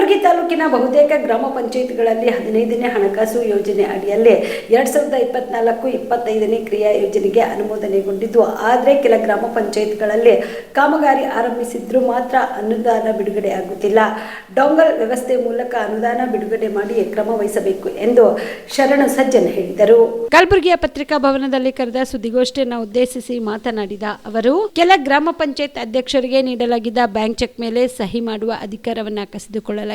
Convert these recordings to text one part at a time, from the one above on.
ಕಲಬುರಗಿ ತಾಲೂಕಿನ ಬಹುತೇಕ ಗ್ರಾಮ ಪಂಚಾಯತ್ಗಳಲ್ಲಿ ಹದಿನೈದನೇ ಹಣಕಾಸು ಯೋಜನೆ ಅಡಿಯಲ್ಲಿ ಎರಡ್ ಸಾವಿರದ ಇಪ್ಪತ್ನಾಲ್ಕು ಇಪ್ಪತ್ತೈದನೇ ಕ್ರಿಯಾ ಯೋಜನೆಗೆ ಅನುಮೋದನೆಗೊಂಡಿದ್ದು. ಆದರೆ ಕೆಲ ಗ್ರಾಮ ಪಂಚಾಯತ್ಗಳಲ್ಲಿ ಕಾಮಗಾರಿ ಆರಂಭಿಸಿದ್ರೂ ಮಾತ್ರ ಅನುದಾನ ಬಿಡುಗಡೆ ಆಗುತ್ತಿಲ್ಲ. ಡೊಂಗಲ್ ವ್ಯವಸ್ಥೆ ಮೂಲಕ ಅನುದಾನ ಬಿಡುಗಡೆ ಮಾಡಿ ಕ್ರಮ ವಹಿಸಬೇಕು ಎಂದು ಶರಣ ಸಜ್ಜನ್ ಹೇಳಿದರು. ಕಲಬುರಗಿಯ ಪತ್ರಿಕಾ ಭವನದಲ್ಲಿ ಕರೆದ ಸುದ್ದಿಗೋಷ್ಠಿಯನ್ನು ಉದ್ದೇಶಿಸಿ ಮಾತನಾಡಿದ ಅವರು, ಕೆಲ ಗ್ರಾಮ ಪಂಚಾಯತ್ ಅಧ್ಯಕ್ಷರಿಗೆ ನೀಡಲಾಗಿದ್ದ ಬ್ಯಾಂಕ್ ಚೆಕ್ ಮೇಲೆ ಸಹಿ ಮಾಡುವ ಅಧಿಕಾರವನ್ನು ಕಸಿದುಕೊಳ್ಳಲಾಗಿದೆ.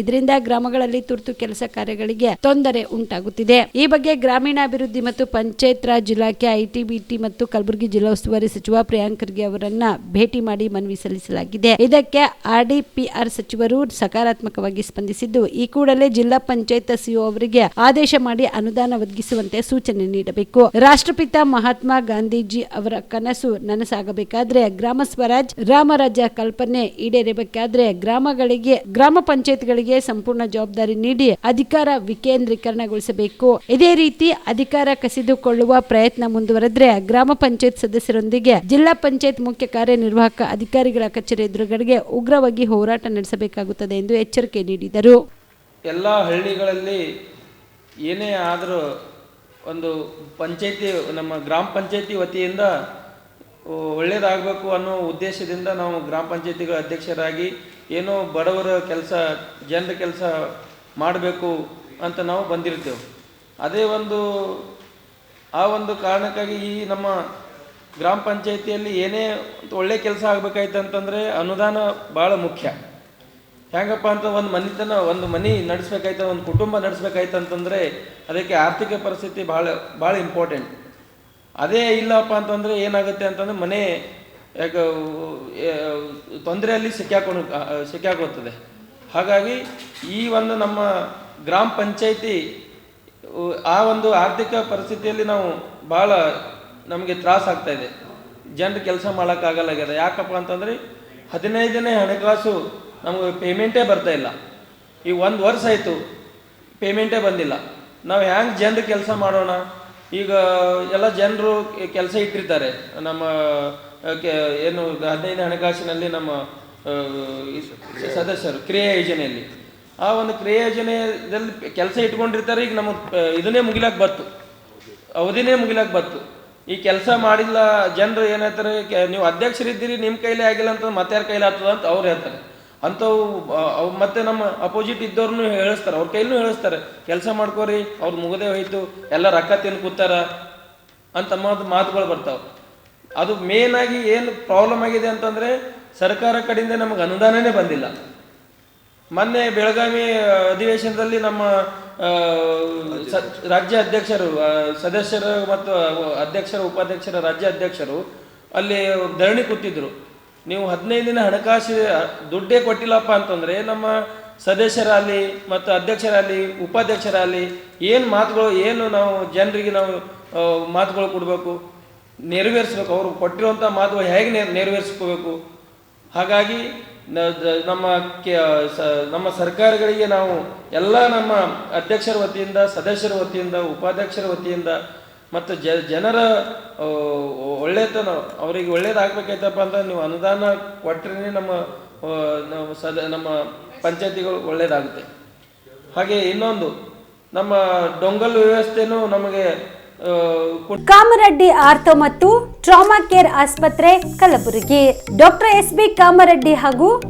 ಇದರಿಂದ ಗ್ರಾಮಗಳಲ್ಲಿ ತುರ್ತು ಕೆಲಸ ಕಾರ್ಯಗಳಿಗೆ ತೊಂದರೆ ಉಂಟಾಗುತ್ತಿದೆ. ಈ ಬಗ್ಗೆ ಗ್ರಾಮೀಣಾಭಿವೃದ್ಧಿ ಮತ್ತು ಪಂಚಾಯತ್ ರಾಜ್ ಇಲಾಖೆ ಐಟಿ ಬಿಟಿ ಮತ್ತು ಕಲಬುರಗಿ ಜಿಲ್ಲಾ ಉಸ್ತುವಾರಿ ಸಚಿವ ಪ್ರಿಯಾಂಕ್ ಅವರನ್ನ ಭೇಟಿ ಮಾಡಿ ಮನವಿ ಸಲ್ಲಿಸಲಾಗಿದೆ. ಇದಕ್ಕೆ ಆರ್ಡಿಪಿಆರ್ ಸಚಿವರು ಸಕಾರಾತ್ಮಕವಾಗಿ ಸ್ಪಂದಿಸಿದ್ದು, ಈ ಕೂಡಲೇ ಜಿಲ್ಲಾ ಪಂಚಾಯತ್ ಸಿಒ ಅವರಿಗೆ ಆದೇಶ ಮಾಡಿ ಅನುದಾನ ಒದಗಿಸುವಂತೆ ಸೂಚನೆ ನೀಡಬೇಕು. ರಾಷ್ಟ್ರಪಿತ ಮಹಾತ್ಮ ಗಾಂಧೀಜಿ ಅವರ ಕನಸು ನನಸಾಗಬೇಕಾದ್ರೆ, ಗ್ರಾಮ ಸ್ವರಾಜ್ ರಾಮರಾಜ್ಯ ಕಲ್ಪನೆ ಈಡೇರಬೇಕಾದ್ರೆ, ಗ್ರಾಮಗಳಿಗೆ, ಗ್ರಾಮ ಪಂಚಾಯತ್ಗಳಿಗೆ ಸಂಪೂರ್ಣ ಜವಾಬ್ದಾರಿ ನೀಡಿ ಅಧಿಕಾರ ವಿಕೇಂದ್ರೀಕರಣಗೊಳಿಸಬೇಕು. ಇದೇ ರೀತಿ ಅಧಿಕಾರ ಕಸಿದುಕೊಳ್ಳುವ ಪ್ರಯತ್ನ ಮುಂದುವರೆದ್ರೆ ಗ್ರಾಮ ಪಂಚಾಯತ್ ಸದಸ್ಯರೊಂದಿಗೆ ಜಿಲ್ಲಾ ಪಂಚಾಯತ್ ಮುಖ್ಯ ಕಾರ್ಯನಿರ್ವಾಹಕ ಅಧಿಕಾರಿಗಳ ಕಚೇರಿ ಎದುರುಗಡೆಗೆ ಉಗ್ರವಾಗಿ ಹೋರಾಟ ನಡೆಸಬೇಕಾಗುತ್ತದೆ ಎಂದು ಎಚ್ಚರಿಕೆ ನೀಡಿದರು. ಎಲ್ಲ ಹಳ್ಳಿಗಳಲ್ಲಿ ಏನೇ ಆದರೂ ಒಂದು ಪಂಚಾಯತಿ, ನಮ್ಮ ಗ್ರಾಮ ಪಂಚಾಯತಿ ವತಿಯಿಂದ ಒಳ್ಳೆಯದಾಗಬೇಕು ಅನ್ನೋ ಉದ್ದೇಶದಿಂದ ನಾವು ಗ್ರಾಮ ಪಂಚಾಯತಿಗಳ ಅಧ್ಯಕ್ಷರಾಗಿ ಏನೋ ಬಡವರ ಕೆಲಸ, ಜನರ ಕೆಲಸ ಮಾಡಬೇಕು ಅಂತ ನಾವು ಬಂದಿರ್ತೇವೆ. ಅದೇ ಒಂದು, ಆ ಒಂದು ಕಾರಣಕ್ಕಾಗಿ ಈ ನಮ್ಮ ಗ್ರಾಮ ಪಂಚಾಯತಿಯಲ್ಲಿ ಏನೇ ಒಳ್ಳೆ ಕೆಲಸ ಆಗಬೇಕಾಯ್ತು ಅಂತಂದರೆ ಅನುದಾನ ಭಾಳ ಮುಖ್ಯ. ಹೆಂಗಪ್ಪ ಅಂತ ಒಂದು ಮನೆತನ, ಒಂದು ಮನೆ ನಡೆಸ್ಬೇಕಾಯ್ತು, ಒಂದು ಕುಟುಂಬ ನಡೆಸ್ಬೇಕಾಯ್ತು ಅಂತಂದರೆ ಅದಕ್ಕೆ ಆರ್ಥಿಕ ಪರಿಸ್ಥಿತಿ ಭಾಳ ಭಾಳ ಇಂಪಾರ್ಟೆಂಟ್ ಅದೇ ಇಲ್ಲಪ್ಪ ಅಂತಂದರೆ ಏನಾಗುತ್ತೆ ಅಂತಂದರೆ ಮನೆ ಯಾಕ ತೊಂದರೆಯಲ್ಲಿ ಸಿಕ್ಕಾಕೊಂಡು ಸಿಕ್ಕಾಕೋತದೆ ಹಾಗಾಗಿ ಈ ಒಂದು ನಮ್ಮ ಗ್ರಾಮ ಪಂಚಾಯಿತಿ ಆ ಒಂದು ಆರ್ಥಿಕ ಪರಿಸ್ಥಿತಿಯಲ್ಲಿ ನಾವು ಭಾಳ ನಮಗೆ ತ್ರಾಸ ಆಗ್ತಾ ಇದೆ. ಜನರು ಕೆಲಸ ಮಾಡೋಕ್ಕಾಗಲ್ಲಾಗ್ಯದ ಯಾಕಪ್ಪ ಅಂತಂದ್ರೆ ಹದಿನೈದನೇ ಹಣಕಾಸು ನಮಗೆ ಪೇಮೆಂಟೇ ಬರ್ತಾ ಇಲ್ಲ. ಈ ಒಂದು ವರ್ಷ ಆಯಿತು ಪೇಮೆಂಟೇ ಬಂದಿಲ್ಲ. ನಾವು ಹ್ಯಾಂಗೆ ಜನರು ಕೆಲಸ ಮಾಡೋಣ? ಈಗ ಎಲ್ಲ ಜನರು ಕೆಲಸ ಇಟ್ಟಿರ್ತಾರೆ. ನಮ್ಮ ಏನು, ಹದಿನೈದು ಹಣಕಾಸಿನಲ್ಲಿ ನಮ್ಮ ಸದಸ್ಯರು, ಕ್ರಿಯಾ ಯೋಜನೆಯಲ್ಲಿ. ಆ ಒಂದು ಕ್ರಿಯಾ ಯೋಜನೆಯಲ್ಲಿ ಕೆಲಸ ಇಟ್ಕೊಂಡಿರ್ತಾರೆ. ಈಗ ನಮ್ಮ ಇದನ್ನೇ ಮುಗಿಲಾಕ್ ಬತ್ತು ಅವಧಿನೇ ಮುಗಿಲಾಕ್ ಬತ್ತು ಈ ಕೆಲಸ ಮಾಡಿಲ್ಲ, ಜನರು ಏನಾಯ್ತಾರೆ ನೀವು ಅಧ್ಯಕ್ಷರಿದ್ದೀರಿ, ನಿಮ್ಮ ಕೈಲೇ ಆಗಿಲ್ಲ ಅಂತ, ಮತ್ತೆ ಯಾರ ಕೈಲಿ ಆಗ್ತದ ಅಂತ ಅವ್ರು ಹೇಳ್ತಾರೆ. ಅಂಥವು ಮತ್ತೆ ನಮ್ಮ ಅಪೋಸಿಟ್ ಇದ್ದವ್ರನ್ನೂ ಹೇಳಿಸ್ತಾರೆ. ಅವ್ರ ಕೈಲೂ ಹೇಳಿಸ್ತಾರೆ. ಕೆಲಸ ಮಾಡ್ಕೋರಿ, ಅವ್ರು ಮುಗದೆ ಹೋಯ್ತು, ಎಲ್ಲ ರೊಕ್ಕ ತಿಂದು ಕೂತಾರ ಅಂತ ಮಾತು, ಮಾತುಗಳು ಬರ್ತಾವೆ. ಅದು ಮೇನ್ ಆಗಿ ಏನು ಪ್ರಾಬ್ಲಮ್ ಆಗಿದೆ ಅಂತಂದ್ರೆ, ಸರ್ಕಾರ ಕಡೆಯಿಂದ ನಮಗೆ ಅನುದಾನನೇ ಬಂದಿಲ್ಲ. ಮೊನ್ನೆ ಬೆಳಗಾವಿ ಅಧಿವೇಶನದಲ್ಲಿ ನಮ್ಮ ರಾಜ್ಯ ಅಧ್ಯಕ್ಷರು ಸದಸ್ಯರು ಮತ್ತು ಅಧ್ಯಕ್ಷರು, ಉಪಾಧ್ಯಕ್ಷರ, ರಾಜ್ಯ ಅಧ್ಯಕ್ಷರು ಅಲ್ಲಿ ಧರಣಿ ಕೂತಿದ್ರು. ನೀವು ಹದಿನೈದು ದಿನ ಹಣಕಾಸು ದುಡ್ಡೇ ಕೊಟ್ಟಿಲ್ಲಪ್ಪ ಅಂತಂದರೆ ನಮ್ಮ ಸದಸ್ಯರಾಗಲಿ ಮತ್ತು ಅಧ್ಯಕ್ಷರಾಗಲಿ, ಉಪಾಧ್ಯಕ್ಷರಾಗಲಿ ಏನು ಮಾತುಗಳು, ಏನು ನಾವು ಜನರಿಗೆ ನಾವು ಮಾತುಗಳು ಕೊಡಬೇಕು? ನೆರವೇರಿಸ್ಬೇಕು. ಅವರು ಕೊಟ್ಟಿರುವಂಥ ಮಾತುಗಳು ಹೇಗೆ ನೆರ, ನೆರವೇರಿಸ್ಕೋಬೇಕು? ಹಾಗಾಗಿ ನಮ್ಮ ನಮ್ಮ ಸರ್ಕಾರಗಳಿಗೆ ನಾವು ಎಲ್ಲ ನಮ್ಮ ಅಧ್ಯಕ್ಷರ ವತಿಯಿಂದ, ಸದಸ್ಯರ ವತಿಯಿಂದ, ಉಪಾಧ್ಯಕ್ಷರ ವತಿಯಿಂದ ಮತ್ತು ಜ, ಜನರ ಒಳ್ಳೆತನ, ಅವರಿಗೆ ಒಳ್ಳೇದಾಗಬೇಕಾಯ್ತಪ್ಪ ಅಂತ ನೀವು ಅನುದಾನ ಕೊಟ್ಟರೆ ನಮ್ಮ ಸದ, ನಮ್ಮ ಪಂಚಾಯತಿಗಳು ಒಳ್ಳೇದಾಗುತ್ತೆ. ಹಾಗೆ ಇನ್ನೊಂದು, ನಮ್ಮ ಡೊಂಗಲ್ ವ್ಯವಸ್ಥೆನೂ ನಮಗೆ ಕಾಮರೆಡ್ಡಿ ಆರ್ಥೋ ಮತ್ತು ಟ್ರಾಮಾ ಕೇರ್ ಆಸ್ಪತ್ರೆ Kalaburagi. Doctor S B Kamareddy ಹಾಗೂ